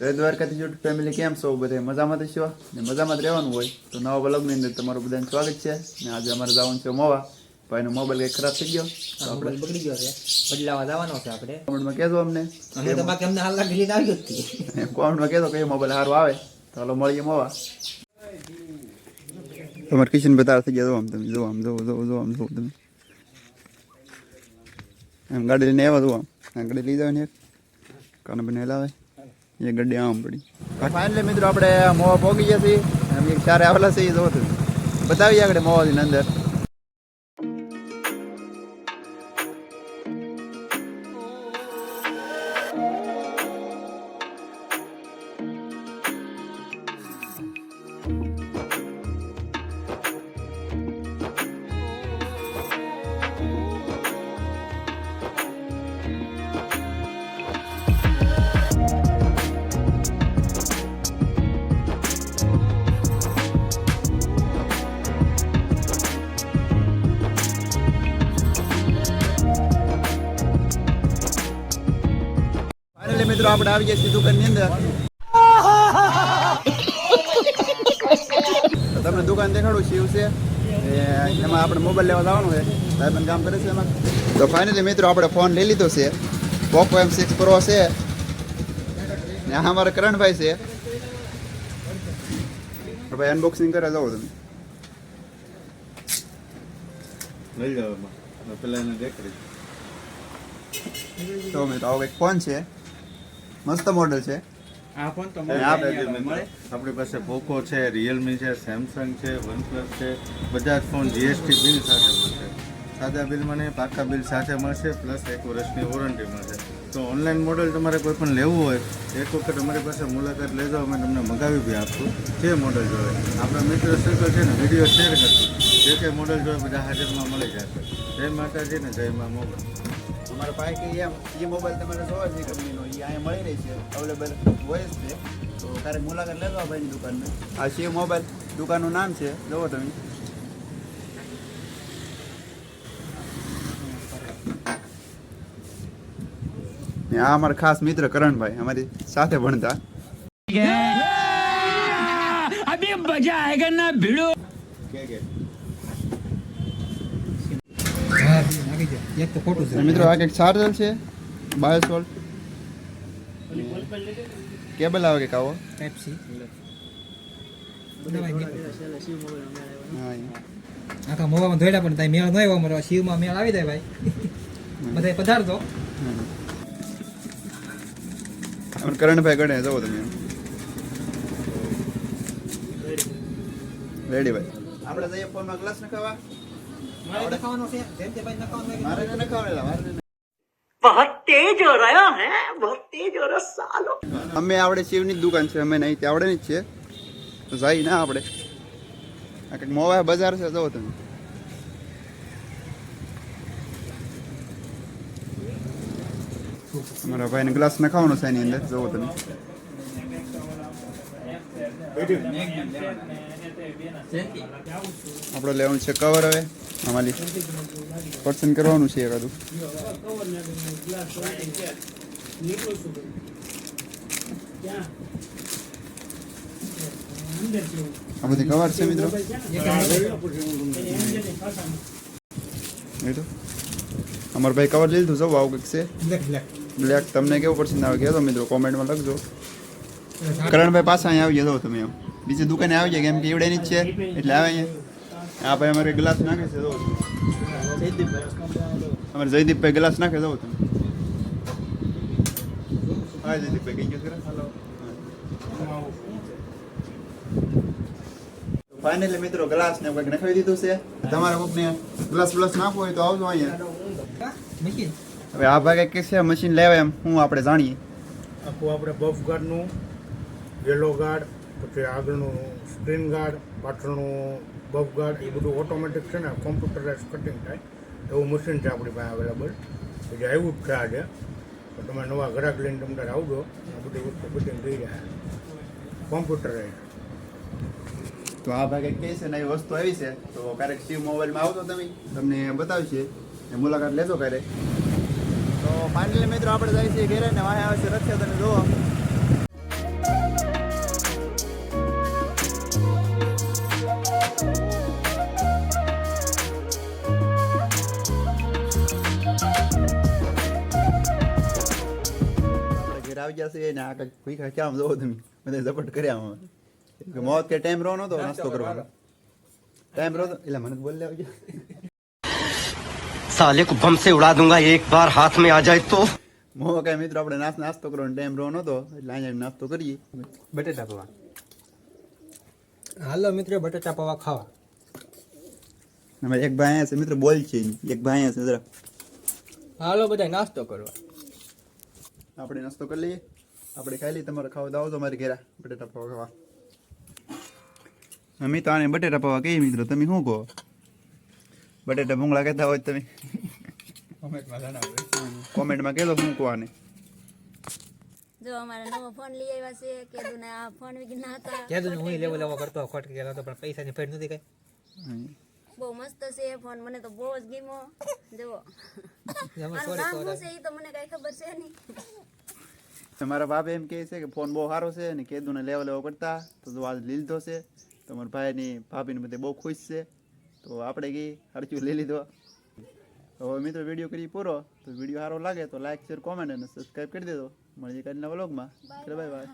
જય દ્વારકાથી YouTube family કેમ છો? બધા મજામાં તો છો? ને મજામાં જ રહેવાનું હોય. તો નવા બ્લોગની અંદર તમારું બધાનું સ્વાગત છે. ને આજે અમારે જવાનું છે મોવા. ભાઈનો મોબાઈલ કંઈક ખરાબ થઈ ગયો. તો આપણે બગડી ગયો છે. બદલાવા જવાનો છે આપણે. કોમેન્ટમાં કહેજો અમને. અમે તો બાકી અમને હાલ લાગી લીધા આવી હતી. કોમેન્ટમાં કહેજો કે મોબાઈલ સારો આવે. તો હાલો મળીએ મોવા. તમારે કિશન બતાર થઈ ગયા. જો આમ તમે જો આમ જો જો જો આમ જો તમે. એમ ગાડી લઈને આવ્યા જો આમ. ગાડી લઈ જાવ ને એક. કાન બને લાવે એ ગડે આમ પડી. ફાઇનલી મિત્રો, આપણે મોવા પોગી ગયા છીએ. અમે ક્યારે આવેલા છીએ જો તમે. બતાવીએ આગળ મોવાની અંદર. આપણે આવી જાય છીએ દુકાનની અંદર. તમને દુકાન દેખાડું શિવ છે. એમાં આપણે મોબાઈલ લેવા જવાનું છે. સાહેબ કામ કરે છે એમાં. તો ફાઇનલી મિત્રો આપણે ફોન લઈ લીધો છે. પોકો એમ સિક્સ પ્રો છે. ને આ અમારા કરણભાઈ છે. ભાઈ અનબોક્સિંગ કરે જાઓ તમે. લઈ એમાં. પેલા એને દેખાડી તો મિત્રો આવો કંઈક ફોન છે. મસ્ત મોડલ છે. આપણી પાસે પોકો છે રિયલમી છે સેમસંગ છે વનપ્લસ છે બધા જ ફોન જીએસટી બિલ સાથે મળશે. સાદા બિલમાં મને પાકા બિલ સાથે મળશે પ્લસ એક વર્ષની વોરંટી મળશે. તો ઓનલાઈન મોડલ તમારે કોઈ પણ લેવું હોય એક વખત અમારી પાસે મુલાકાત લેજો અમે તમને મગાવી બી આપશું. જે મોડલ જોઈએ આપણા મિત્ર સર્કલ છે ને વીડિયો શેર કરશું. જે કંઈ મોડલ જોઈએ બધા હાજરમાં મળી જશે. જય માતાજી ને જય મા મોબાઈલ અમારા પાસે કે એમ એ મોબાઈલ તમારે જોવા છે કંપનીનો એ અહીંયા મળી રહી છે. અવેલેબલ હોય જ છે. તો ક્યારેક મુલાકાત લેજો આ ભાઈની દુકાનને. આ શિવ મોબાઈલ દુકાનનું નામ છે. જોવો તમે. આ અમારા ખાસ મિત્ર કરણભાઈ અમારી સાથે ભણતા. કે ના ભીડો. કે દે એક તો ખોટું છે મિત્રો આ કંઈક ચાર્જર છે? બાયોસ વોલ્ટ કેબલ આવે કંઈક આવો? ટાઈપ સી હા આખા મોવામાં ધોયડા પણ તાઈ મેળ ન આવ્યો મારો શિવમાં મેળ આવી જાય ભાઈ. બધાય પધારતો અમારે કરણભાઈ ગણે જવો તમે. રેડી ભાઈ. આપણે જઈએ ફોનમાં ગ્લાસ નખાવા અમે આવડે શિવની દુકાન છે, અમે નહીં આવડે જ છે તો જાય ના આપણે કંઈક મોવા બજાર છે જવો તમે. અમારા ભાઈને ગ્લાસ નખાવાનો છે એની અંદર જવો તમે. આપણે લેવાનું છે કવર હવે અમારી પર્સન કરવાનું છે એકાદું આ બધી કવર છે મિત્રો? તો અમારા ભાઈ કવર લીધું છે આવું કંઈક છે. બ્લેક તમને કેવું પસંદ આવે? કહેતો મિત્રો કોમેન્ટમાં લખજો. કરણભાઈ પાછા અહીંયા આવી જાઓ તમે એમ. બીજી દુકાને આવી જાય કેમ કે એવડે જ છે એટલે આવે અહીંયા. આ ભાઈ અમારે ગ્લાસ નાખે છે જોવો. અમારે જયદીપભાઈ ગ્લાસ નાખે જવું તમે. હા જયદીપભાઈ કઈ ગયો ફાઇનલી મિત્રો ગ્લાસ ને કંઈક નખાવી દીધું છે. તમારે કોકને ગ્લાસ નાખવો હોય તો આવજો અહીંયા. હવે આ ભાગે કે છે મશીન લેવા એમ હું આપણે જાણીએ. આખું આપણે બફ ગાર્ડનું યલો ગાર્ડ પછી આગળનું સ્ક્રીન ગાર્ડ પાછળનું બફ ગાર્ડ એ બધું ઓટોમેટિક છે ને કોમ્પ્યુટરાઇઝ કટિંગ થાય. એવું મશીન છે આપણી પાસે અવેલેબલ જે આવ્યું જ છે આજે. તો તમે નવા ગ્રાહક લઈને તમે આવજો. આ બધી વસ્તુ કટિંગ થઈ જાય. કોમ્પ્યુટરાઇઝ તો આ ભાગે કે છે નવી વસ્તુ આવી છે. તો ક્યારેક શિવ મોબાઈલમાં આવતો તમે તમને બતાવશે. ને મુલાકાત લેજો ક્યારેક. તો ફાઇનલી મિત્રો આપણે જાય છીએ ઘેરે ને વાહે આવે છે રક્ષા તમે જુઓ આવી જશે ને આ કંઈક ભૂખા ક્યાં જોવો તમે? બધા ઝપટ કર્યા અમે મોત કે ટાઈમ રહો નતો નાસ્તો કરવાનો. ટાઈમ રહો એટલે મને બોલ લેવા સાલે કો બમ સે ઉડા દુંગા એક બાર હાથ મે આ જાય તો મો કે મિત્રો આપણે નાસ્તો નાસ્તો કરવાનો ટાઈમ રહો નતો એટલે અહીંયા નાસ્તો કરીએ. બટેટા પવા. હાલો મિત્રો બટેટા પવા ખાવા. એક ભાઈ છે મિત્રો બોલ છે એક ભાઈ છે જરા. હાલો બધા નાસ્તો કરવા. આપણે નાસ્તો કરી લઈએ. આપણે ખાઈ લઈએ તમારે ખાવા દાવો તો મારી ઘેરા. બટેટા પૌવા ખાવા. અમે તો આને બટેટા પૌવા કહીએ મિત્રો. તમે શું કહો? બટેટા ભૂંગળા કહેતા હોય તમે. કોમેન્ટમાં કહેતો શું કહો આને. જો અમારે નવો ફોન લઈ આવ્યા છે. કીધું ના આ ફોન કીધું ને હું લેવો લેવો કરતો ખોટ કે હતો પણ પૈસાની ફેર નથી કઈ. બહુ મસ્ત છે ફોન. મને તો બહુ જ ગમ્યો. જુઓ. નામ છે એ તો મને કઈ ખબર છે નહીં. તમારા બાપ એમ કહે છે કે ફોન બહુ સારો છે ને કેદુને ને લેવો લેવો કરતા. તો જો આજ લીધો છે. તમારા ભાઈની ભાભીને બધે બહુ ખુશ છે. તો આપણે ગઈ હરચું લઈ લીધો. તો હવે મિત્રો વીડિયો કરી પૂરો. તો વીડિયો સારો લાગે તો લાઈક શેર કોમેન્ટ અને સબસ્ક્રાઈબ કરી દેજો. મળીએ કાલના વ્લોગમાં. Bye bye.